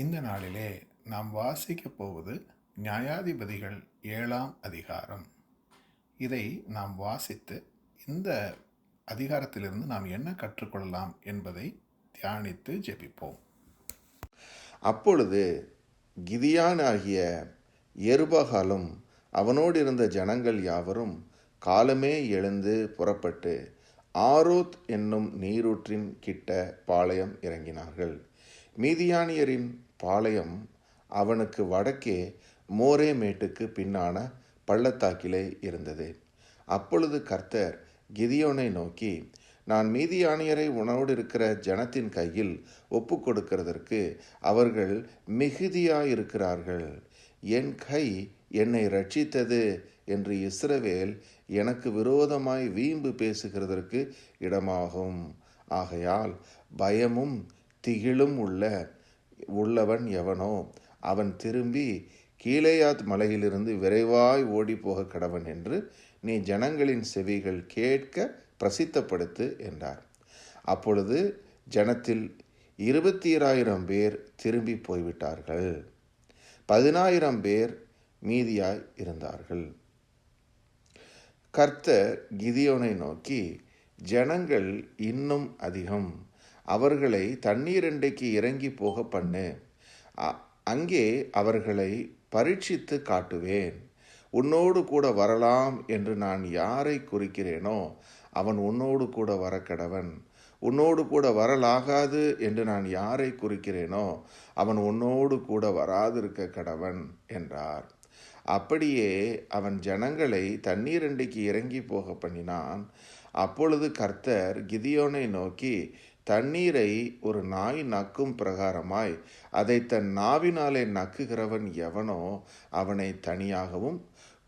இந்த நாளிலே நாம் வாசிக்கப் போவது நியாயாதிபதிகள் ஏழாம் அதிகாரம். இதை நாம் வாசித்து இந்த அதிகாரத்திலிருந்து நாம் என்ன கற்றுக்கொள்ளலாம் என்பதை தியானித்து ஜெபிப்போம். அப்பொழுது கிதியானாகிய எருபகாலும் அவனோடு இருந்த ஜனங்கள் யாவரும் காலமே எழுந்து புறப்பட்டு ஆரோத் என்னும் நீரூற்றின் கிட்ட பாளையம் இறங்கினார்கள். மீதியானியரின் பாளையம் அவனுக்கு வடக்கே மோரே மேட்டுக்கு பின்னான பள்ளத்தாக்கிலே இருந்தது. அப்பொழுது கர்த்தர் கிதியோனை நோக்கி நான் மீதியானியரை உணவோடு இருக்கிற ஜனத்தின் கையில் ஒப்பு கொடுக்கிறதற்கு அவர்கள் மிகுதியாயிருக்கிறார்கள். என் கை என்னை ரட்சித்தது என்று இஸ்ரவேல் எனக்கு விரோதமாய் வீம்பு பேசுகிறதற்கு இடமாகும். ஆகையால் பயமும் திகிலும் உள்ள உள்ளவன் எவனோ அவன் திரும்பி கீழேயாத் மலையிலிருந்து விரைவாய் ஓடிப்போக கடவன் என்று நீ ஜனங்களின் செவிகள் கேட்க பிரசித்தப்படுத்து என்றார். அப்பொழுது ஜனத்தில் இருபத்தி ஈராயிரம் பேர் திரும்பி போய்விட்டார்கள். பதினாயிரம் பேர் மீதியாய் இருந்தார்கள். கர்த்தர் கிதியோனை நோக்கி ஜனங்கள் இன்னும் அதிகம். அவர்களை தண்ணீரண்டைக்கு இறங்கி போக பண்ணு. அங்கே அவர்களை பரீட்சித்து காட்டுவேன். உன்னோடு கூட வரலாம் என்று நான் யாரை குறிக்கிறேனோ அவன் உன்னோடு கூட வரக்கடவன் உன்னோடு கூட வரலாகாது என்று நான் யாரை குறிக்கிறேனோ அவன் உன்னோடு கூட வராதிருக்க கடவன் என்றார். அப்படியே அவன் ஜனங்களை தண்ணீரண்டைக்கு இறங்கி போக பண்ணினான். அப்பொழுது கர்த்தர் கிதியோனை நோக்கி தண்ணீரை ஒரு நாய் நக்கும் பிரகாரமாய் அதை தன் நாவினாலே நக்குகிறவன் எவனோ அவனை தனியாகவும்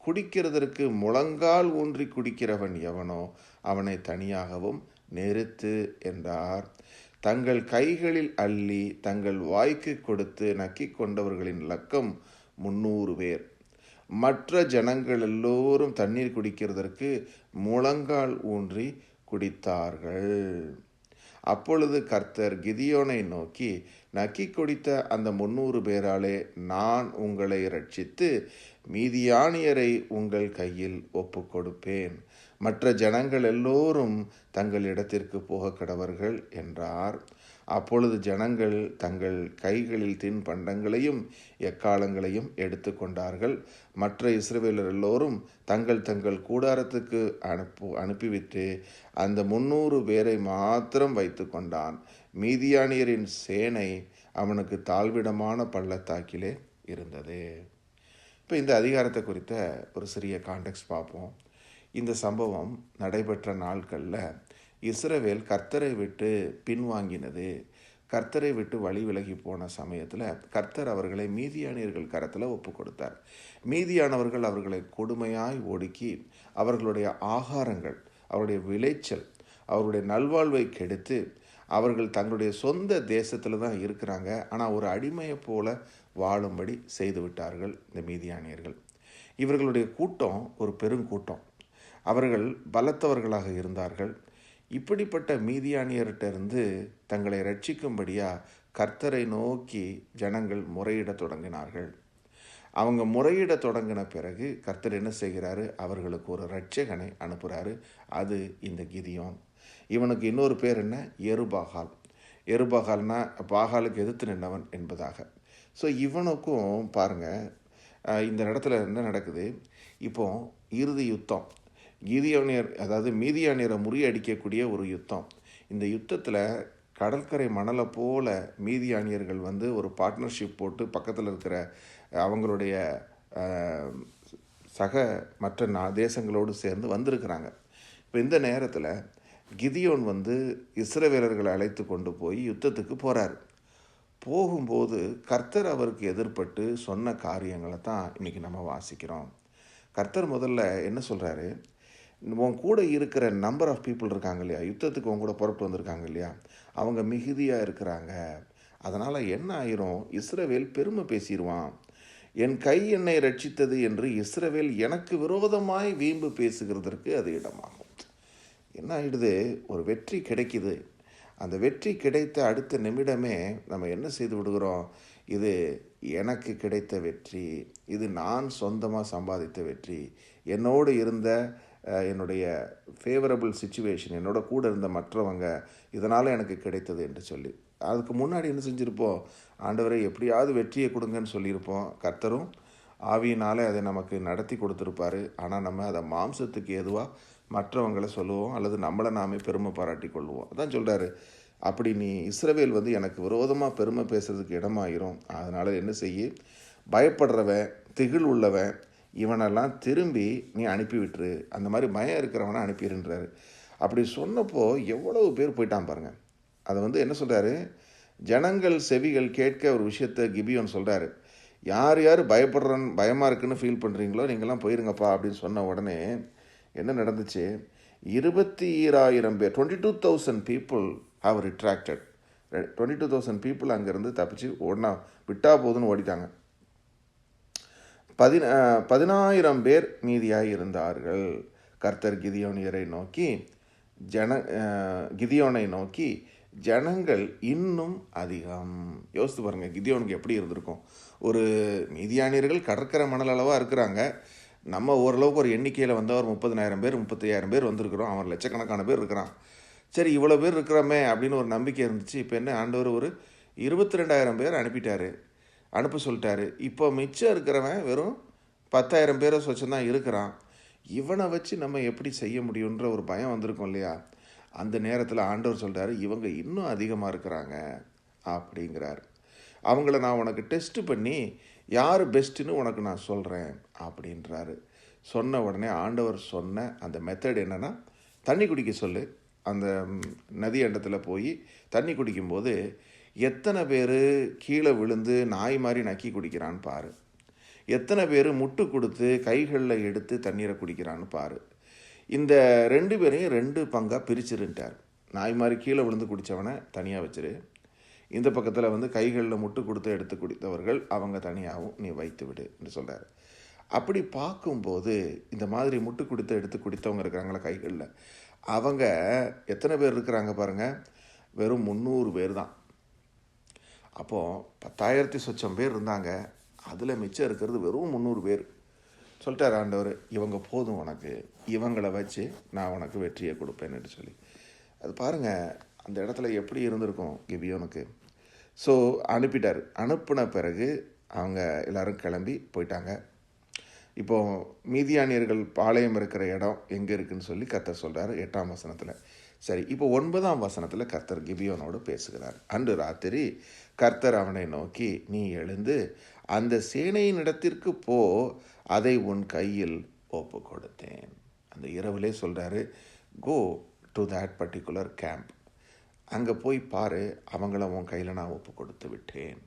குடிக்கிறதற்கு முழங்கால் ஊன்றி குடிக்கிறவன் எவனோ அவனை தனியாகவும் நிறுத்து என்றார். தங்கள் கைகளில் அள்ளி தங்கள் வாய்க்கு கொடுத்து நக்கிக் கொண்டவர்களின் லக்கம் முன்னூறு பேர். மற்ற ஜனங்கள் எல்லோரும் தண்ணீர் குடிக்கிறதற்கு முழங்கால் ஊன்றி குடித்தார்கள். அப்பொழுது கர்த்தர் கிதியோனை நோக்கி நக்கி குடித்த அந்த முன்னூறு பேராலே நான் உங்களை ரட்சித்து மீதியானியரை உங்கள் கையில் ஒப்பு கொடுப்பேன் மற்ற ஜனங்கள் எல்லோரும் தங்கள் இடத்திற்கு போக கடவர்கள் என்றார். அப்பொழுது ஜனங்கள் தங்கள் கைகளில் தின்பண்டங்களையும் எக்காலங்களையும் எடுத்துக்கொண்டார்கள் மற்ற இஸ்ரவேலர் எல்லோரும் தங்கள் தங்கள் கூடாரத்துக்கு அனுப்பு அனுப்பிவிட்டு அந்த முன்னூறு பேரை மாத்திரம் வைத்து கொண்டான். மீதியானியரின் சேனை அவனுக்கு தாழ்விடமான பள்ளத்தாக்கிலே இருந்தது. இப்போ இந்த அதிகாரத்தை குறித்த ஒரு சிறிய கான்டெக்ட் பார்ப்போம். இந்த சம்பவம் நடைபெற்ற நாட்களில் இஸ்ரவேல் கர்த்தரை விட்டு பின்வாங்கினது. கர்த்தரை விட்டு வழி விலகி போன சமயத்தில் கர்த்தர் அவர்களை மீதியானியர்கள் கரத்தில் ஒப்பு கொடுத்தார் மீதியானவர்கள் அவர்களை கொடுமையாய் ஒடுக்கி அவர்களுடைய ஆகாரங்கள் அவருடைய விளைச்சல் அவருடைய நல்வாழ்வை கெடுத்து அவர்கள் தங்களுடைய சொந்த தேசத்தில் தான் இருக்கிறாங்க. ஆனால் ஒரு அடிமையை போல வாழும்படி செய்து விட்டார்கள் இந்த மீதியானியர்கள். இவர்களுடைய கூட்டம் ஒரு பெருங்கூட்டம். அவர்கள் பலத்தவர்களாக இருந்தார்கள். இப்படிப்பட்ட மீதியானியர்கிட்ட இருந்து தங்களை ரட்சிக்கும்படியாக கர்த்தரை நோக்கி ஜனங்கள் முறையிட தொடங்கினார்கள். அவங்க முறையிட தொடங்கின பிறகு கர்த்தர் என்ன செய்கிறாரு? அவர்களுக்கு ஒரு ரட்சகனை அனுப்புகிறாரு அது இந்த கிதியோன். இவனுக்கு இன்னொரு பேர் என்ன? எருபாகால். எருபாகால்னா பாகாலுக்கு எதிர்த்து நின்றவன் என்பதாக. ஸோ இவனுக்கும் பாருங்கள் இந்த இடத்துல என்ன நடக்குது? இப்போ இறுதி யுத்தம். கீதியானியர் அதாவது மீதியானியரை முறியடிக்கக்கூடிய ஒரு யுத்தம். இந்த யுத்தத்தில் கடற்கரை மணலை போல மீதியானியர்கள் வந்து ஒரு பார்ட்னர்ஷிப் போட்டு பக்கத்தில் இருக்கிற அவங்களுடைய சக மற்ற நா தேசங்களோடு சேர்ந்து வந்திருக்கிறாங்க. இப்போ இந்த நேரத்தில் கிதியோன் வந்து இஸ்ரவேலர்களை அழைத்து கொண்டு போய் யுத்தத்துக்கு போகிறார் போகும்போது கர்த்தர் அவருக்கு எதிர்ப்பட்டு சொன்ன காரியங்களை தான் இன்றைக்கி நம்ம வாசிக்கிறோம். கர்த்தர் முதல்ல என்ன சொல்கிறாரு உன் கூட இருக்கிற நம்பர் ஆஃப் பீப்புள் இருக்காங்க இல்லையா? யுத்தத்துக்கு உன் கூட புறப்பட்டு வந்திருக்காங்க இல்லையா? அவங்க மிகுதியாக இருக்கிறாங்க. அதனால் என்ன ஆயிரும்? இஸ்ரவேல் பெருமை பேசிடுவான் என் கை என்னை ரட்சித்தது என்று இஸ்ரவேல் எனக்கு விரோதமாய் வீம்பு பேசுகிறதற்கு அது இடமாகும். என்ன ஆயிடுது? ஒரு வெற்றி கிடைக்குது. அந்த வெற்றி கிடைத்த அடுத்த நிமிடமே நம்ம என்ன செய்து விடுகிறோம்? இது எனக்கு கிடைத்த வெற்றி. இது நான் சொந்தமாக சம்பாதித்த வெற்றி. என்னோடு இருந்த என்னுடைய ஃபேவரபிள் சுச்சுவேஷன் என்னோட கூட இருந்த மற்றவங்க இதனால் எனக்கு கிடைத்தது என்று சொல்லி. அதுக்கு முன்னாடி என்ன செஞ்சுருப்போம்? ஆண்டவரை எப்படியாவது வெற்றியை கொடுங்கன்னு சொல்லியிருப்போம். கர்த்தரும் ஆவியினாலே அதை நமக்கு நடத்தி கொடுத்துருப்பாரு. ஆனால் நம்ம அதை மாம்சத்துக்கு ஏதுவாக மற்றவங்களை சொல்லுவோம் அல்லது நம்மளை நாமே பெருமை பாராட்டி கொள்வோம். அதான் சொல்கிறாரு அப்படி நீ இஸ்ரவேல் வந்து எனக்கு விரோதமாக பெருமை பேசுறதுக்கு இடமாயிரும். அதனால் என்ன செய்ய? பயப்படுறவன் திகில் உள்ளவன் இவனெல்லாம் திரும்பி நீ அனுப்பி விட்டுரு அந்த மாதிரி பயம் இருக்கிறவனை அனுப்பிடுன்றாரு அப்படி சொன்னப்போ எவ்வளவு பேர் போயிட்டான் பாருங்கள் அதை வந்து என்ன சொல்கிறாரு ஜனங்கள் செவிகள் கேட்க ஒரு விஷயத்த கிபியோன் சொல்கிறாரு யார் யார் பயப்படுறன் பயமாக இருக்குன்னு ஃபீல் பண்ணுறீங்களோ நீங்களாம் போயிருங்கப்பா அப்படின்னு சொன்ன உடனே என்ன நடந்துச்சு? இருபத்தி ஈராயிரம் பேர் twenty two thousand people have retracted twenty two thousand people அங்கேருந்து தப்பிச்சு ஓடினா விட்டா போதுன்னு ஓடிட்டாங்க. பதின பதினாயிரம் பேர் மீதியாயிருந்தார்கள் கர்த்தர் கிதியோனியரை நோக்கி ஜன கிதியோனை நோக்கி ஜனங்கள் இன்னும் அதிகம். யோசித்து பாருங்க கிதியோனுக்கு எப்படி இருந்திருக்கும்? ஒரு மீதியானியர்கள் கடற்கரை மணல் அளவாக இருக்கிறாங்க. நம்ம ஓரளவுக்கு ஒரு எண்ணிக்கையில் வந்து ஒரு முப்பதினாயிரம் பேர் முப்பத்தையாயிரம் பேர் வந்திருக்கிறோம். அவன் லட்சக்கணக்கான பேர் இருக்கிறான். சரி இவ்வளோ பேர் இருக்கிறோமே அப்படின்னு ஒரு நம்பிக்கை இருந்துச்சு. இப்போ என்ன ஆண்டவர் ஒரு இருபத்தி ரெண்டாயிரம் பேர் அனுப்பிட்டாரு. அனுப்ப சொல்லிட்டாரு. இப்போ மிச்சம் இருக்கிறவன் வெறும் பத்தாயிரம் பேரை சொச்சம் இருக்கிறான். இவனை வச்சு நம்ம எப்படி செய்ய முடியுன்ற ஒரு பயம் வந்திருக்கும் இல்லையா? அந்த நேரத்தில் ஆண்டவர் சொல்கிறாரு இவங்க இன்னும் அதிகமாக இருக்கிறாங்க. அப்படிங்கிறார். அவங்கள நான் உனக்கு டெஸ்ட் பண்ணி யார் பெஸ்ட்டுன்னு உனக்கு நான் சொல்கிறேன் அப்படின்றாரு. சொன்ன உடனே ஆண்டவர் சொன்ன அந்த மெத்தட் என்னென்னா தண்ணி குடிக்க சொல்லு. அந்த நதி அண்டத்தில் போய் தண்ணி குடிக்கும்போது எத்தனை பேர் கீழே விழுந்து நாய் மாதிரி நக்கி குடிக்கிறான்னு பாரு. எத்தனை பேர் முட்டு கொடுத்து கைகளில் எடுத்து தண்ணீரை குடிக்கிறான்னு பாரு. இந்த ரெண்டு பேரையும் ரெண்டு பங்காக பிரிச்சிருன்ட்டார். நாய் மாதிரி கீழே விழுந்து குடித்தவனை தனியாக வச்சிரு. இந்த பக்கத்தில் வந்து கைகளில் முட்டு கொடுத்து எடுத்து குடித்தவர்கள் அவங்க தனியாகவும் நீ வைத்து விடு என்று சொல்கிறார் அப்படி பார்க்கும்போது இந்த மாதிரி முட்டு கொடுத்து எடுத்து குடித்தவங்க இருக்கிறாங்களா கைகளில். அவங்க எத்தனை பேர் இருக்கிறாங்க பாருங்கள் வெறும் முந்நூறு பேர் தான். அப்போது பத்தாயிரத்தி சொச்சம் பேர் இருந்தாங்க. அதில் மிச்சம் இருக்கிறது வெறும் முந்நூறு பேர். சொல்லிட்டார் ஆண்டவர் இவங்க போதும் உனக்கு. இவங்களை வச்சு நான் உனக்கு வெற்றியை கொடுப்பேன்னு சொல்லி. அது பாருங்கள் அந்த இடத்துல எப்படி இருந்திருக்கும் கிபியோனுக்கு. ஸோ அனுப்பிட்டார். அனுப்பின பிறகு அவங்க எல்லாரும் கிளம்பி போயிட்டாங்க. இப்போ மீதியானியர்கள் பாளையம் இருக்கிற இடம் எங்கே இருக்குதுன்னு சொல்லி கர்த்தர் சொல்கிறார் எட்டாம் வசனத்தில். சரி இப்போ ஒன்பதாம் வசனத்தில் கர்த்தர் கிபியோனோடு பேசுகிறார். அன்று ராத்திரி கர்த்தர் அவனை நோக்கி நீ எழுந்து அந்த சேனையின் இடத்திற்கு போ அதை உன் கையில் ஒப்பு கொடுத்தேன் அந்த இரவிலே சொல்கிறாரு go to that particular camp அங்கே போய் பாரு அவங்கள உன் கையில் நான் ஒப்பு கொடுத்து விட்டேன்.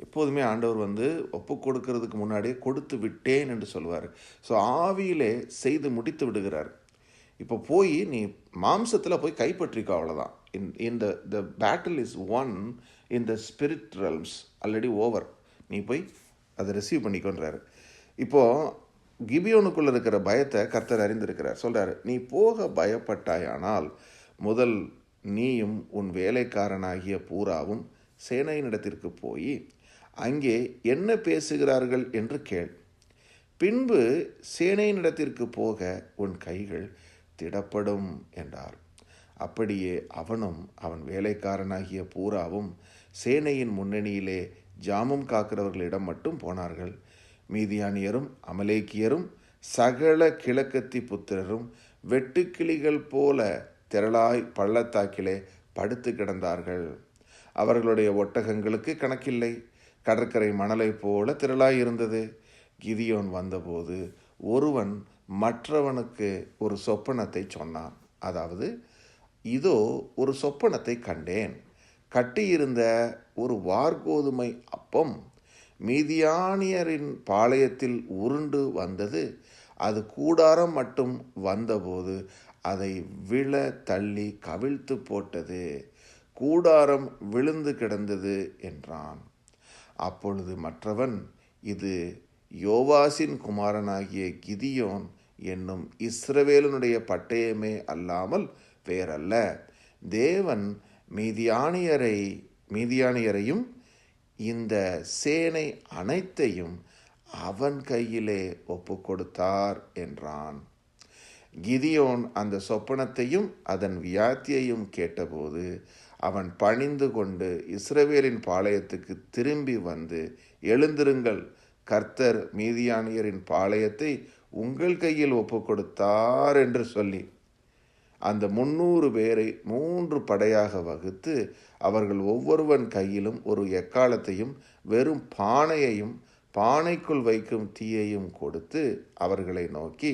எப்போதுமே ஆண்டவர் வந்து ஒப்பு கொடுக்கறதுக்கு முன்னாடியே கொடுத்து விட்டேன் என்று சொல்லுவார். ஸோ ஆவியிலே செய்து முடித்து விடுகிறார். இப்போ போய் நீ மாம்சத்தில் போய் கைப்பற்றிக்கோ அவ்வளோதான் in in the the battle is won in the spirit realms already over நீ போய் அதை ரிசீவ் பண்ணிக்கொன்றாரு. இப்போது கிபியோனுக்குள்ள இருக்கிற பயத்தை கர்த்தர் அறிந்திருக்கிறார். சொல்கிறார் நீ போக பயப்பட்டாயானால் முதல் நீயும் உன் வேலைக்காரனாகிய பூராவும் சேனையினிடத்திற்கு போய் அங்கே என்ன பேசுகிறார்கள் என்று கேள். பின்பு சேனையினிடத்திற்கு போக உன் கைகள் திடப்படும் என்றார். அப்படியே அவனும் அவன் வேலைக்காரனாகிய பூராவும் சேனையின் முன்னணியிலே ஜாமம் காக்கிறவர்களிடம் மட்டும் போனார்கள். மீதியானியரும் அமலேக்கியரும் சகல கிழக்கத்தி புத்திரரும் வெட்டுக்கிளிகள் போல திரளாய் பள்ளத்தாக்கிலே படுத்து கிடந்தார்கள். அவர்களுடைய ஒட்டகங்களுக்கு கணக்கில்லை. கடற்கரை மணலை போல திரளாய் இருந்தது. கிதியோன் வந்தபோது ஒருவன் மற்றவனுக்கு ஒரு சொப்பனத்தை சொன்னான். அதாவது இதோ ஒரு சொப்பனத்தை கண்டேன். கட்டியிருந்த ஒரு வார்கோதுமை அப்பம் மீதியானியரின் பாளையத்தில் உருண்டு வந்தது. அது கூடாரம் மட்டும் வந்தபோது அதை விழ தள்ளி கவிழ்த்து போட்டது. கூடாரம் விழுந்து கிடந்தது என்றான். அப்பொழுது மற்றவன் இது யோவாசின் குமாரனாகிய கிதியோன் என்னும் இஸ்ரவேலனுடைய பட்டயமே அல்லாமல் வேறல்ல. தேவன் மீதியானியரை மீதியானியரையும் இந்த சேனை அனைத்தையும் அவன் கையிலே ஒப்பு கொடுத்தார் என்றான். கிதியோன் அந்த சொப்பனத்தையும் அதன் வியாத்தியையும் கேட்டபோது அவன் பணிந்து கொண்டு இஸ்ரவேலின் பாளையத்துக்கு திரும்பி வந்து எழுந்திருங்கள் கர்த்தர் மீதியானியரின் பாளையத்தை உங்கள் கையில் ஒப்பு கொடுத்தார் என்று சொல்லி அந்த முன்னூறு பேரை மூன்று படையாக வகுத்து அவர்கள் ஒவ்வொருவன் கையிலும் ஒரு எக்காலத்தையும் வெறும் பானையையும் பானைக்குள் வைக்கும் தீயையும் கொடுத்து அவர்களை நோக்கி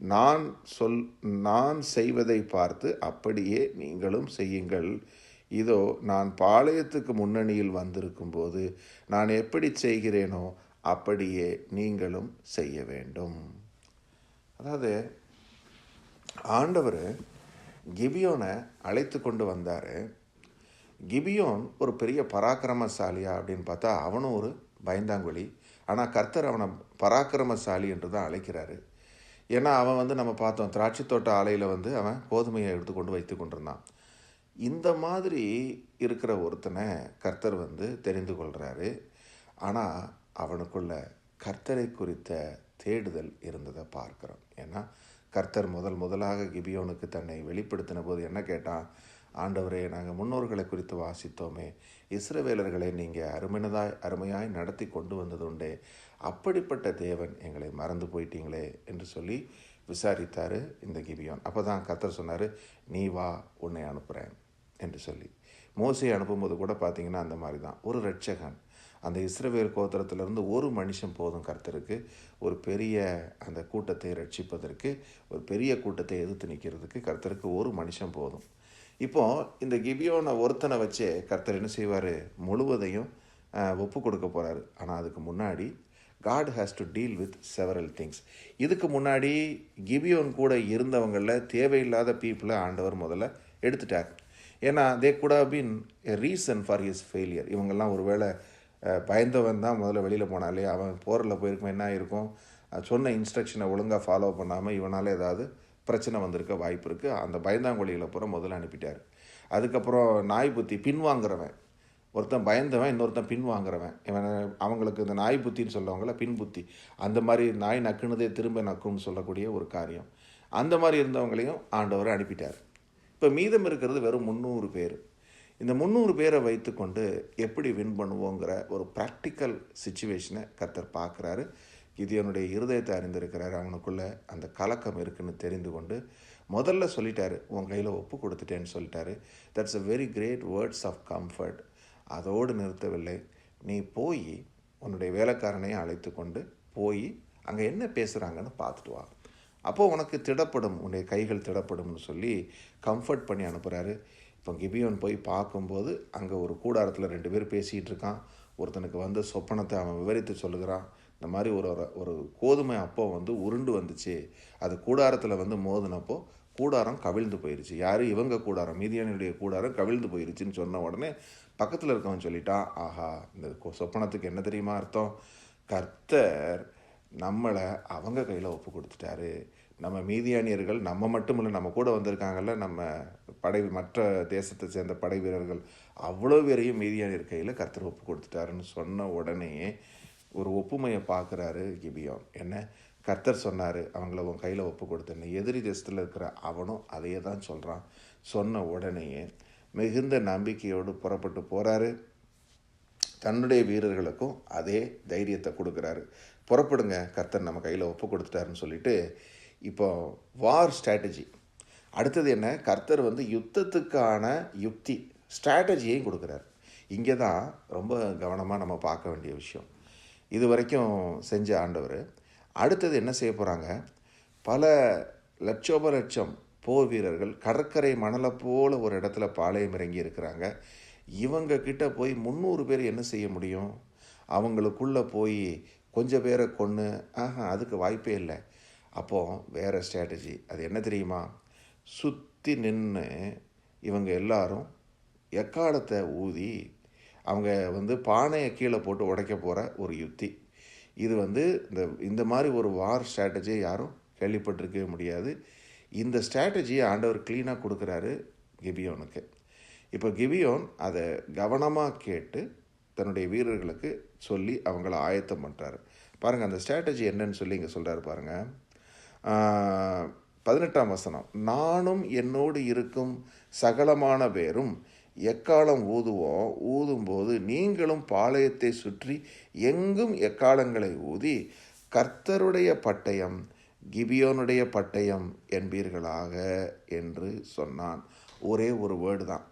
நான் சொல் நான் செய்வதை பார்த்து அப்படியே நீங்களும் செய்யுங்கள். இதோ நான் பாளையத்துக்கு முன்னணியில் வந்திருக்கும் போது நான் எப்படி செய்கிறேனோ அப்படியே நீங்களும் செய்ய வேண்டும். அதாவது ஆண்டவர் கிபியோனை அழைத்து கொண்டு வந்தார். கிபியோன் ஒரு பெரிய பராக்கிரமசாலியா அப்படின்னு பார்த்தா அவனும் ஒரு பயந்தாங்குழி. ஆனால் கர்த்தர் அவனை பராக்கிரமசாலி என்று தான் அழைக்கிறாரு. ஏன்னா அவன் வந்து நம்ம பார்த்தோம் திராட்சை தோட்ட ஆலையில் வந்து அவன் கோதுமையை எடுத்து கொண்டு வைத்து கொண்டிருந்தான். இந்த மாதிரி இருக்கிற ஒருத்தனை கர்த்தர் வந்து தெரிந்து கொள்கிறாரு ஆனால் அவனுக்குள்ள கர்த்தரை குறித்த தேடுதல் இருந்ததை பார்க்குறோம். ஏன்னா கர்த்தர் முதல் முதலாக கிபியோனுக்கு தன்னை வெளிப்படுத்தின போது என்ன கேட்டான்? ஆண்டவரே நாங்கள் முன்னோர்களை குறித்து வாசித்தோமே. இஸ்ரவேலர்களை நீங்கள் அருமைனதாய் அருமையாய் நடத்தி கொண்டு வந்ததுண்டே. அப்படிப்பட்ட தேவன் எங்களை மறந்து போயிட்டீங்களே என்று சொல்லி விசாரித்தார் இந்த கிபியோன். அப்போ தான் கர்த்தர் சொன்னார் நீ வா உன்னை அனுப்புகிறேன் என்று சொல்லி. மோசையை அனுப்பும்போது கூட பார்த்தீங்கன்னா அந்த மாதிரி தான் ஒரு ரட்சகன் அந்த இஸ்ரவேல் கோத்திரத்திலிருந்து ஒரு மனுஷன் போதும் கர்த்தருக்கு ஒரு பெரிய அந்த கூட்டத்தை ரட்சிப்பதற்கு ஒரு பெரிய கூட்டத்தை எதிர்த்து நிற்கிறதுக்கு கர்த்தருக்கு ஒரு மனுஷன் போதும். இப்போது இந்த கிபியோனை ஒருத்தனை வச்சே கர்த்தர் என்ன செய்வார்? முழுவதையும் ஒப்பு கொடுக்க போகிறாரு ஆனால் அதுக்கு முன்னாடி God has to deal with several things இதுக்கு முன்னாடி கிபியோன் கூட இருந்தவங்களில் தேவையில்லாத பீப்புளை ஆண்டவர் முதல்ல எடுத்துட்டார். ஏன்னா they could have been a reason for his failure இவங்கெல்லாம் ஒருவேளை பயந்தவன் தான் முதல்ல வெளியில் போனாலே அவன் போரில் போயிருக்கும் என்ன இருக்கும் சொன்ன இன்ஸ்ட்ரக்ஷனை ஒழுங்காக ஃபாலோ பண்ணாமல் இவனால் ஏதாவது பிரச்சனை வந்திருக்க வாய்ப்பு இருக்குது அந்த பயந்தாங்குழியில் பூரா முதல்ல அனுப்பிட்டார். அதுக்கப்புறம் நாய் புத்தி பின்வாங்குறவன். ஒருத்தன் பயந்தவன் இன்னொருத்தன் பின் வாங்குறவன் இவன் அவங்களுக்கு இந்த நாய் புத்தின்னு சொல்லுவாங்கள்ல பின் புத்தி. அந்த மாதிரி நாய் நக்குனதே திரும்ப நக்குன்னு சொல்லக்கூடிய ஒரு காரியம். அந்த மாதிரி இருந்தவங்களையும் ஆண்டவர் அனுப்பிட்டார். இப்போ மீதம் இருக்கிறது வெறும் முந்நூறு பேர். இந்த முந்நூறு பேரை வைத்துக்கொண்டு எப்படி வின் பண்ணுவோங்கிற ஒரு ப்ராக்டிக்கல் சுச்சுவேஷனை கர்த்தர் பார்க்குறாரு. இது என்னுடைய இருதயத்தை அறிந்திருக்கிறாரு. அவனுக்குள்ள அந்த கலக்கம் இருக்குன்னு தெரிந்து கொண்டு முதல்ல சொல்லிட்டாரு உன் கையில் ஒப்பு கொடுத்துட்டேன்னு சொல்லிட்டாரு. That's a very great words of comfort அதோடு நிறுத்தவில்லை. நீ போய் உன்னுடைய வேலைக்காரனையும் அழைத்து கொண்டு போய் அங்கே என்ன பேசுகிறாங்கன்னு பார்த்துட்டு வா. அப்போது உனக்கு திடப்படும் உன்னுடைய கைகள் திடப்படும்னு சொல்லி கம்ஃபர்ட் பண்ணி அனுப்புகிறாரு இப்போ கிபியோன் போய் பார்க்கும்போது அங்கே ஒரு கூடாரத்தில் ரெண்டு பேர் பேசிகிட்டு இருக்கான். ஒருத்தனுக்கு வந்து சொப்பனத்தை அவன் விவரித்து சொல்லுகிறான். இந்த மாதிரி ஒரு ஒரு கோதுமை அப்போ வந்து உருண்டு வந்துச்சு. அது கூடாரத்தில் வந்து மோதினப்போ கூடாரம் கவிழ்ந்து போயிருச்சு. யார்? இவங்க கூடாரம். மீதியானுடைய கூடாரம் கவிழ்ந்து போயிருச்சுன்னு சொன்ன உடனே பக்கத்தில் இருக்கவன் சொல்லிட்டான் ஆஹா இந்த சொப்பனத்துக்கு என்ன தெரியுமா அர்த்தம்? கர்த்தர் நம்மளை அவங்க கையில் ஒப்பு கொடுத்துட்டாரு. நம்ம மீதியானியர்கள் நம்ம மட்டும் இல்லை நம்ம கூட வந்திருக்காங்கல்ல நம்ம படை மற்ற தேசத்தை சேர்ந்த படை வீரர்கள் அவ்வளோ பேரையும் மீதியானியர் கையில் கர்த்தர் ஒப்பு கொடுத்துட்டாருன்னு சொன்ன உடனே ஒரு ஒப்புமையை பார்க்குறாரு கிபியோன். என்ன? கர்த்தர் சொன்னார் அவங்கள உன் கையில் ஒப்பு கொடுத்தேன்னு எதிரி தேசத்தில் இருக்கிற அவனும் அதையே தான் சொல்கிறான் சொன்ன உடனேயே மிகுந்த நம்பிக்கையோடு புறப்பட்டு போகிறாரு தன்னுடைய வீரர்களுக்கும் அதே தைரியத்தை கொடுக்குறாரு. புறப்படுங்க கர்த்தர் நம்ம கையில் ஒப்பு கொடுத்துட்டாருன்னு சொல்லிட்டு இப்போ வார் ஸ்ட்ராட்டஜி அடுத்தது என்ன? கர்த்தர் வந்து யுத்தத்துக்கான யுக்தி ஸ்ட்ராட்டஜியையும் கொடுக்குறாரு. இங்கே தான் ரொம்ப கவனமாக நம்ம பார்க்க வேண்டிய விஷயம். இது வரைக்கும் செஞ்ச ஆண்டவர். அடுத்தது என்ன செய்ய போகிறாங்க பல லட்சோப லட்சம் போர் வீரர்கள் கடற்கரை மணலை போல் ஒரு இடத்துல பாளையம் இறங்கி இருக்கிறாங்க. இவங்க கிட்ட போய் முந்நூறு பேர் என்ன செய்ய முடியும்? அவங்களுக்குள்ளே போய் கொஞ்சம் பேரை கொன்று ஆஹா அதுக்கு வாய்ப்பே இல்லை. அப்போது வேறு ஸ்ட்ராட்டஜி அது என்ன தெரியுமா? சுற்றி நின்று இவங்க எல்லாரும் எக்காலத்தை ஊதி அவங்க வந்து பானையை கீழே போட்டு உடைக்க போகிற ஒரு யுத்தி. இது வந்து இந்த இந்த மாதிரி ஒரு வார் ஸ்ட்ராட்டஜியை யாரும் கேள்விப்பட்டிருக்கவே முடியாது. இந்த ஸ்ட்ராட்டஜியை ஆண்டவர் க்ளீனாக கொடுக்குறாரு கிபியோனுக்கு. இப்போ கிபியோன் அதை கவனமாக கேட்டு தன்னுடைய வீரர்களுக்கு சொல்லி அவங்கள ஆயத்தம் பண்ணுறாரு பாருங்கள் அந்த ஸ்ட்ராட்டஜி என்னன்னு சொல்லி இங்கே சொல்கிறாரு பாருங்கள் பதினெட்டாம் வசனம். நானும் என்னோடு இருக்கும் சகலமான பேரும் எக்காலம் ஊதுவோம் ஊதும்போது நீங்களும் பாளையத்தை சுற்றி எங்கும் எக்காலங்களை ஊதி கர்த்தருடைய பட்டயம் கிபியோனுடைய பட்டயம் என்பீர்களாக என்று சொன்னான். ஒரே ஒரு வேர்டு தான்.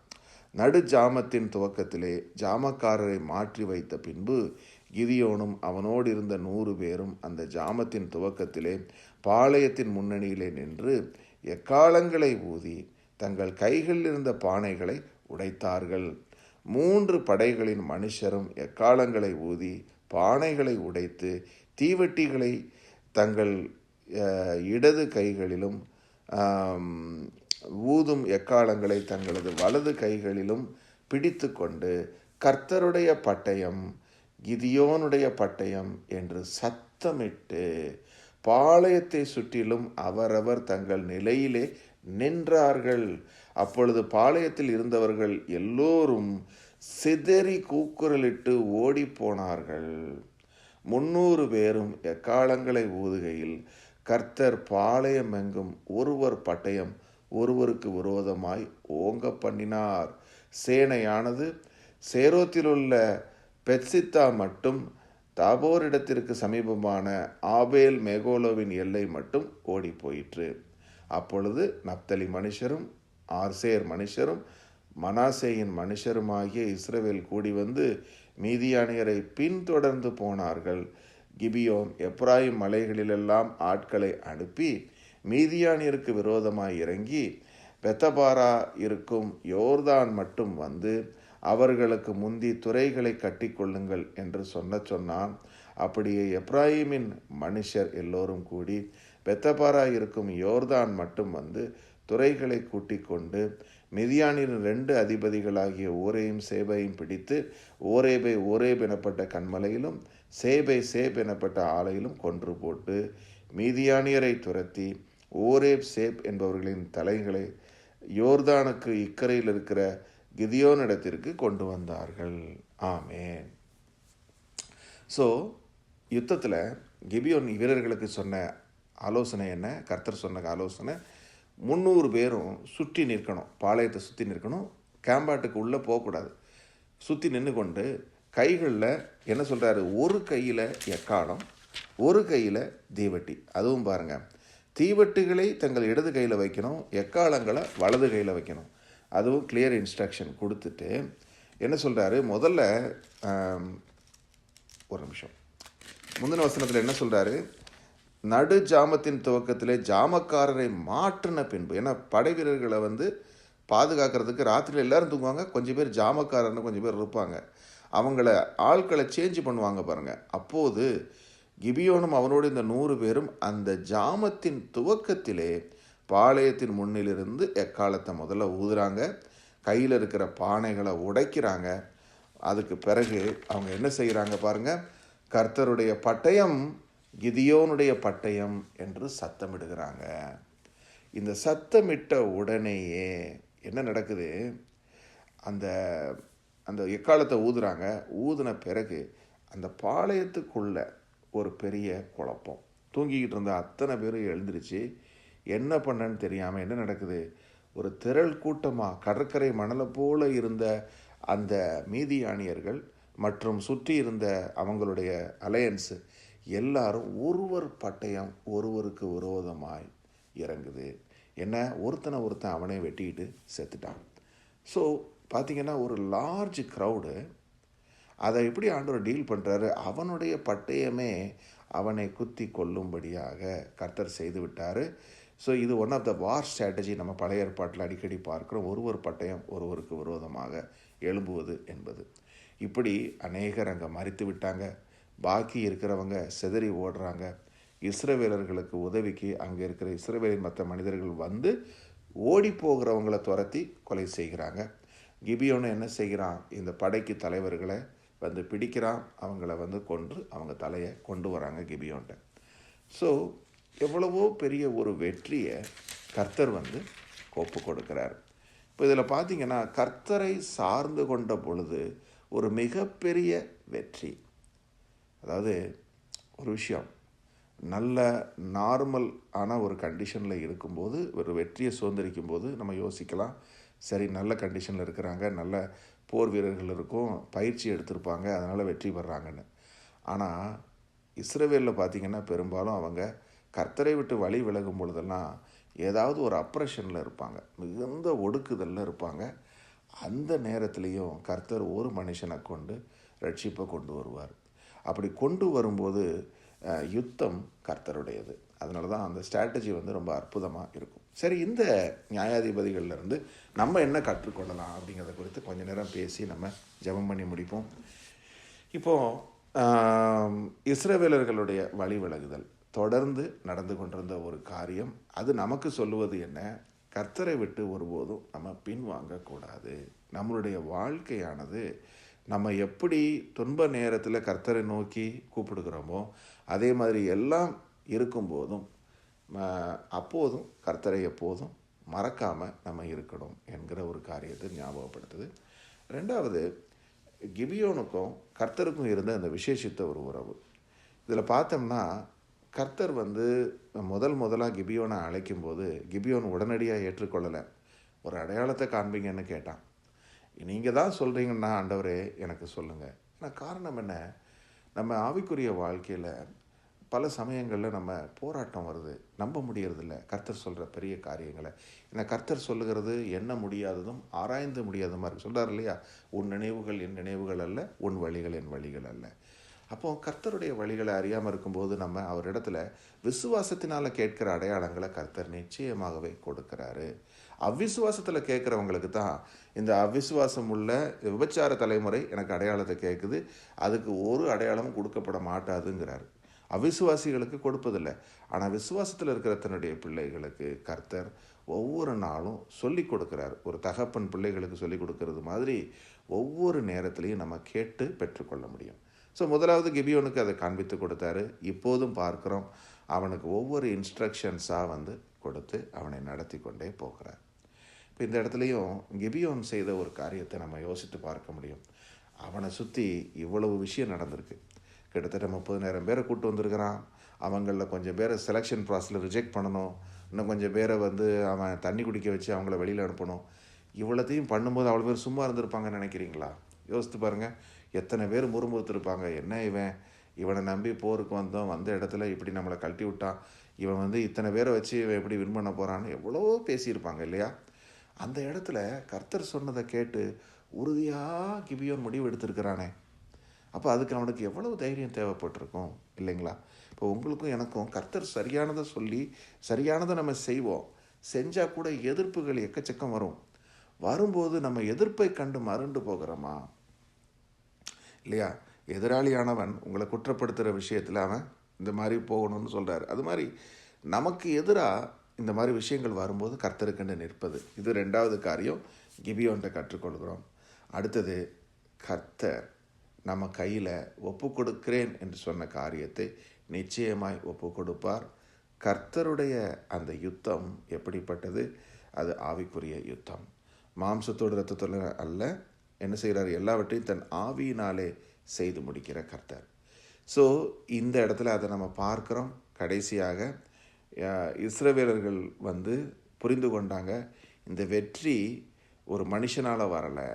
நடு ஜாமத்தின் துவக்கத்திலே ஜாமக்காரரை மாற்றி வைத்த பின்பு கிதியோனும் அவனோடு இருந்த நூறு பேரும் அந்த ஜாமத்தின் துவக்கத்திலே பாளையத்தின் முன்னணியிலே நின்று எக்காலங்களை ஊதி தங்கள் கைகளில் இருந்த பானைகளை உடைத்தார்கள். மூன்று படைகளின் மனுஷரும் எக்காலங்களை ஊதி பானைகளை உடைத்து தீவெட்டிகளை தங்கள் இடது கைகளிலும் ஊதும் எக்காலங்களை தங்களது வலது கைகளிலும் பிடித்து கொண்டு கர்த்தருடைய பட்டயம் கிதியோனுடைய பட்டயம் என்று சத்தமிட்டு பாளையத்தை சுற்றிலும் அவரவர் தங்கள் நிலையிலே நின்றார்கள். அப்பொழுது பாளையத்தில் இருந்தவர்கள் எல்லோரும் சிதறி கூக்குரலிட்டு ஓடிப்போனார்கள் முன்னூறு பேரும் எக்காலங்களை ஊதுகையில் கர்த்தர் பாளையம் எங்கும் ஒருவர் பட்டயம் ஒருவருக்கு விரோதமாய் ஓங்க பண்ணினார் சேனையானது சேரோத்திலுள்ள பெட்சித்தா மட்டும் தாபோரிடத்திற்கு சமீபமான ஆபேல் மேகோலோவின் எல்லை மட்டும் ஓடி போயிற்று அப்பொழுது நப்தலி மனுஷரும் ஆர்சேர் மனுஷரும் மனாசேயின் மனுஷருமாகிய இஸ்ரேவேல் கூடி வந்து மீதியானியரை பின்தொடர்ந்து போனார்கள். கிபியோன் எப்ராயிம் மலைகளிலெல்லாம் ஆட்களை அனுப்பி மீதியானியருக்கு விரோதமாய் இறங்கி பெத்தபாரா இருக்கும் யோர்தான் மட்டும் வந்து அவர்களுக்கு முந்தி துறைகளை கட்டிக்கொள்ளுங்கள் என்று சொன்ன சொன்னான். அப்படியே எப்ராஹிமின் மனுஷர் எல்லோரும் கூடி பெத்தபாரா இருக்கும் யோர்தான் மட்டும் வந்து துறைகளை கூட்டிக் கொண்டு மிதியானின் ரெண்டு அதிபதிகளாகிய ஓரேயும் சேபையும் பிடித்து ஓரேபை ஓரேப் எனப்பட்ட கண்மலையிலும் சேபை சேப் எனப்பட்ட ஆலையிலும் கொன்று போட்டு மீதியானியரை துரத்தி ஓரேப் சேப் என்பவர்களின் தலைகளை யோர்தானுக்கு இக்கரையில் இருக்கிற கிதியோனிடத்திற்கு கொண்டு வந்தார்கள். ஆமேன். ஸோ யுத்தத்தில் கிபியோன் வீரர்களுக்கு சொன்ன ஆலோசனை என்ன? கர்த்தர் சொன்ன ஆலோசனை முந்நூறு பேரும் சுற்றி நிற்கணும் பாளையத்தை சுற்றி நிற்கணும் கேம்பாட்டுக்கு உள்ளே போகக்கூடாது. சுற்றி நின்று கொண்டு கைகளில் என்ன சொல்கிறாரு ஒரு கையில் எக்காலம் ஒரு கையில் தீவட்டி. அதுவும் பாருங்கள் தீவெட்டுகளை தங்கள் இடது கையில் வைக்கணும் எக்காலங்களை வலது கையில் வைக்கணும். அதுவும் கிளியர் இன்ஸ்ட்ரக்ஷன் கொடுத்துட்டு என்ன சொல்கிறாரு முதல்ல ஒரு நிமிஷம். முந்தின வசனத்தில் என்ன சொல்கிறாரு நடு ஜாமத்தின் துவக்கத்திலே ஜாமக்காரரை மாற்றின பின்பு ஏன்னா படை வீரர்களை வந்து பாதுகாக்கிறதுக்கு ராத்திரியில் எல்லாரும் தூங்குவாங்க கொஞ்சம் பேர் ஜாமக்காரர்னு கொஞ்சம் பேர் இருப்பாங்க. அவங்கள ஆட்களை சேஞ்ச் பண்ணுவாங்க பாருங்கள் அப்போது கிபியோனும் அவனோடு இந்த நூறு பேரும் அந்த ஜாமத்தின் துவக்கத்திலே பாளையத்தின் முன்னிலிருந்து எக்காலத்தை முதல்ல ஊதுறாங்க. கையில் இருக்கிற பானைகளை உடைக்கிறாங்க. அதுக்கு பிறகு அவங்க என்ன செய்கிறாங்க பாருங்கள் கர்த்தருடைய பட்டயம் கிதியோனுடைய பட்டயம் என்று சத்தமிடுகிறாங்க. இந்த சத்தமிட்ட உடனேயே என்ன நடக்குது? அந்த அந்த எக்காலத்தை ஊதுறாங்க. ஊதின பிறகு அந்த பாளையத்துக்குள்ளே ஒரு பெரிய குழப்பம். தூங்கிக்கிட்டு இருந்த அத்தனை பேரும் எழுந்திருச்சு என்ன பண்ணன்னு தெரியாமல் என்ன நடக்குது? ஒரு திரள் கூட்டமாக கடற்கரை மணலை போல இருந்த அந்த மீதியானியர்கள் மற்றும் சுற்றி இருந்த அவங்களுடைய அலையன்ஸு எல்லாரும் ஒருவர் பட்டயம் ஒருவருக்கு விரோதமாய் இறங்குது. என்ன? ஒருத்தனை ஒருத்தன் அவனே வெட்டிக்கிட்டு செத்துட்டான். ஸோ பார்த்திங்கன்னா ஒரு லார்ஜ் க்ரௌடு அதை எப்படி ஆண்டவர் டீல் பண்ணுறாரு அவனுடைய பட்டயமே அவனை குத்தி கொல்லும்படியாக கர்த்தர் செய்து விட்டார் ஸோ இது one of the war strategy நம்ம பழைய ஏற்பாட்டில் அடிக்கடி பார்க்குறோம். ஒருவர் பட்டயம் ஒருவருக்கு விரோதமாக எழும்புவது என்பது. இப்படி அநேகர் அங்கே மறித்து விட்டாங்க. பாக்கி இருக்கிறவங்க சிதறி ஓடுறாங்க. இஸ்ரவேலர்களுக்கு உதவிக்கு அங்கே இருக்கிற இஸ்ரவேலின் மற்ற மனிதர்கள் வந்து ஓடி போகிறவங்களை துரத்தி கொலை செய்கிறாங்க. கிபியோன்னு என்ன செய்கிறான்? இந்த படைக்கு தலைவர்களை வந்து பிடிக்கிறான் அவங்கள வந்து கொன்று அவங்க தலையை கொண்டு வராங்க கிபியோன்ட்ட. ஸோ எவ்வளவோ பெரிய ஒரு வெற்றியை கர்த்தர் வந்து ஒப்பு கொடுக்கிறார். இப்போ இதில் பார்த்தீங்கன்னா கர்த்தரை சார்ந்து கொண்ட பொழுது ஒரு மிகப்பெரிய வெற்றி. அதாவது ஒரு விஷயம். நல்ல நார்மல் ஆன ஒரு கண்டிஷனில் இருக்கும்போது ஒரு வெற்றியை சுதந்திரிக்கும் போது நம்ம யோசிக்கலாம். சரி நல்ல கண்டிஷனில் இருக்கிறாங்க நல்ல போர் வீரர்கள் இருக்கும் பயிற்சி எடுத்திருப்பாங்க அதனால் வெற்றி பெறாங்கன்னு. ஆனால் இஸ்ரேவேலில் பார்த்திங்கன்னா பெரும்பாலும் அவங்க கர்த்தரை விட்டு வழி விலகும் பொழுதெல்லாம் ஏதாவது ஒரு அப்ரஷனில் இருப்பாங்க. மிகுந்த ஒடுக்குதலில் இருப்பாங்க. அந்த நேரத்துலேயும் கர்த்தர் ஒரு மனுஷனை கொண்டு ரட்சிப்பை கொண்டு வருவார். அப்படி கொண்டு வரும்போது யுத்தம் கர்த்தருடையது. அதனால தான் அந்த ஸ்ட்ராட்டஜி வந்து ரொம்ப அற்புதமாக இருக்கும். சரி இந்த நியாயாதிபதிகள்லேருந்து நம்ம என்ன கற்றுக்கொள்ளலாம் அப்படிங்கிறத குறித்து கொஞ்ச நேரம் பேசி நம்ம ஜெபம் பண்ணி முடிப்போம். இப்போது இஸ்ரவேலர்களுடைய வழி விலகுதல் தொடர்ந்து நடந்து கொண்டிருந்த ஒரு காரியம் அது நமக்கு சொல்லுவது என்ன? கர்த்தரை விட்டு ஒருபோதும் நம்ம பின்வாங்கக்கூடாது. நம்மளுடைய வாழ்க்கையானது நம்ம எப்படி துன்ப நேரத்தில் கர்த்தரை நோக்கி கூப்பிடுகிறோமோ அதே மாதிரி எல்லாம் இருக்கும்போதும் அப்போதும் கர்த்தரை எப்போதும் மறக்காமல் நம்ம இருக்கணும் என்கிற ஒரு காரியத்தை ஞாபகப்படுத்துது. ரெண்டாவது கிபியோனுக்கும் கர்த்தருக்கும் இருந்த அந்த விசேஷித்த ஒரு உறவு. இதில் பார்த்தோம்னா கர்த்தர் வந்து முதல் முதலாக கிபியோனை அழைக்கும்போது கிபியோன் உடனடியாக ஏற்றுக்கொள்ளலை. ஒரு அடையாளத்தை காண்பீங்கன்னு கேட்டான். நீங்கள் தான் சொல்கிறீங்கன்னா ஆண்டவரே எனக்கு சொல்லுங்கள் ஏன்னா காரணம் என்ன? நம்ம ஆவிக்குரிய வாழ்க்கையில் பல சமயங்களில் நம்ம போராட்டம் வருது. நம்ப முடியறதில்ல. கர்த்தர் சொல்கிற பெரிய காரியங்களை. ஏன்னா கர்த்தர் சொல்லுகிறது என்ன முடியாததும் ஆராய்ந்து முடியாததுமா இருக்குது சொல்கிறார் இல்லையா? உன் நினைவுகள் என் நினைவுகள் அல்ல உன் வழிகள் என் வழிகள் அல்ல. அப்போ கர்த்தருடைய வழிகளை அறியாமல் இருக்கும்போது நம்ம அவரிடத்துல விசுவாசத்தினால் கேட்கிற அடையாளங்களை கர்த்தர் நிச்சயமாகவே கொடுக்கிறாரு. அவ்விசுவாசத்தில் கேட்குறவங்களுக்கு தான் இந்த அவ்விசுவாசம் உள்ள விபச்சார தலைமுறை எனக்கு அடையாளத்தை கேட்குது அதுக்கு ஒரு அடையாளமும் கொடுக்கப்பட மாட்டாதுங்கிறாரு. அவிசுவாசிகளுக்கு கொடுப்பதில்லை. ஆனால் விசுவாசத்தில் இருக்கிற தன்னுடைய பிள்ளைகளுக்கு கர்த்தர் ஒவ்வொரு நாளும் சொல்லி கொடுக்குறார். ஒரு தகப்பன் பிள்ளைகளுக்கு சொல்லி கொடுக்கறது மாதிரி ஒவ்வொரு நேரத்திலையும் நம்ம கேட்டு பெற்றுக்கொள்ள முடியும். ஸோ முதலாவது கிபியோனுக்கு அதை காண்பித்து கொடுத்தாரு. இப்போதும் பார்க்குறோம். அவனுக்கு ஒவ்வொரு இன்ஸ்ட்ரக்ஷன்ஸாக வந்து கொடுத்து அவனை நடத்தி கொண்டே போகிறார். இப்போ இந்த இடத்துலையும் கிபியோன் செய்த ஒரு காரியத்தை நம்ம யோசித்து பார்க்க முடியும். அவனை சுற்றி இவ்வளவு விஷயம் நடந்திருக்கு. கிட்டத்தட்ட முப்பதினாயிரம் பேரை கூட்டு வந்திருக்கிறான். அவங்களில் கொஞ்சம் பேரை செலெக்ஷன் ப்ராசஸில் ரிஜெக்ட் பண்ணணும். இன்னும் கொஞ்சம் பேரை வந்து அவன் தண்ணி குடிக்க வச்சு அவங்கள வெளியில் அனுப்பணும். இவ்வளோத்தையும் பண்ணும்போது அவ்வளோ பேர் சும்மா இருந்திருப்பாங்கன்னு நினைக்கிறீங்களா? யோசித்து பாருங்கள் எத்தனை பேர் முறுமுறுத்திருப்பாங்க. என்ன இவன்? இவனை நம்பி போருக்கு வந்தோம். வந்த இடத்துல இப்படி நம்மளை கழட்டி விட்டான். இவன் வந்து இத்தனை பேரை வச்சு இவன் எப்படி வின் பண்ண போகிறான்னு எவ்வளோ பேசியிருப்பாங்க இல்லையா? அந்த இடத்துல கர்த்தர் சொன்னதை கேட்டு உறுதியாக கிபியோன் முடிவு எடுத்திருக்கிறானே. அப்போ அதுக்கு அவனுக்கு எவ்வளவு தைரியம் தேவைப்பட்டிருக்கும் இல்லைங்களா? இப்போ உங்களுக்கும் எனக்கும் கர்த்தர் சரியானதை சொல்லி சரியானதை நம்ம செய்வோம். செஞ்சால் கூட எதிர்ப்புகள் எக்கச்சக்கம் வரும். வரும்போது நம்ம எதிர்ப்பை கண்டு மருண்டு போகிறோமா? இல்லையா? எதிராளியானவன் உங்களை குற்றப்படுத்துகிற விஷயத்தில் அவன் இந்த மாதிரி போகணும்னு சொல்கிறாரு அது மாதிரி நமக்கு எதிராக இந்த மாதிரி விஷயங்கள் வரும்போது கர்த்தருக்கண்டு நிற்பது. இது ரெண்டாவது காரியம். கிபியோன்ட்ட கற்றுக்கொள்கிறோம். அடுத்தது கர்த்தர். நம்ம கையில் ஒப்பு கொடுக்கிறேன் என்று சொன்ன காரியத்தை நிச்சயமாய் ஒப்பு கொடுப்பார் கர்த்தருடைய அந்த யுத்தம் எப்படிப்பட்டது? அது ஆவிக்குரிய யுத்தம். மாம்சத்தோடு ரத்தத்தோடு அல்ல. என்ன செய்கிறார்? எல்லாவற்றையும் தன் ஆவியினாலே செய்து முடிக்கிற கர்த்தர். ஸோ இந்த இடத்துல அதை நம்ம பார்க்குறோம். கடைசியாக இஸ்ரவேலர்கள் வந்து புரிந்து கொண்டாங்க இந்த வெற்றி ஒரு மனுஷனால் வரலை.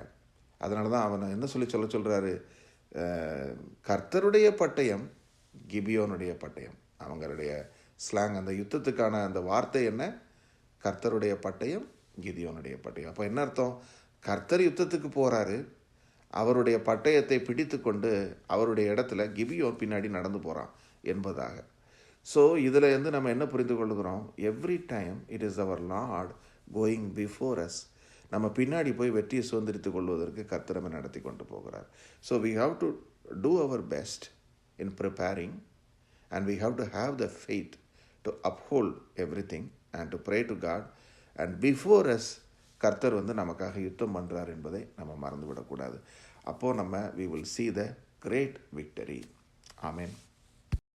அதனால தான் அவனை என்ன சொல்லி சொல்ல சொல்கிறாரு கர்த்தருடைய பட்டயம் கிபியோனுடைய பட்டயம். அவங்களுடைய ஸ்லாங் அந்த யுத்தத்துக்கான அந்த வார்த்தை என்ன? கர்த்தருடைய பட்டயம் கிதியோனுடைய பட்டயம். அப்போ என்ன அர்த்தம்? கர்த்தர் யுத்தத்துக்கு போகிறாரு அவருடைய பட்டயத்தை பிடித்து கொண்டு அவருடைய இடத்துல கிபியோன் பின்னாடி நடந்து போகிறான் என்பதாக. ஸோ இதில் வந்து நம்ம என்ன புரிந்து கொள்கிறோம்? Every time it is our Lord going before us நம்ம பின்னாடி போய் வெற்றியை சுதந்திரித்து கொள்வதற்கு கர்த்தரமை நடத்தி கொண்டு போகிறார். So we have to do our best in preparing and we have to have the faith to uphold everything and to pray to God and before us கர்த்தர் வந்து நமக்காக யுத்தம் பண்ணுறார் என்பதை நம்ம மறந்துவிடக்கூடாது. அப்போது நம்ம we will see the great victory amen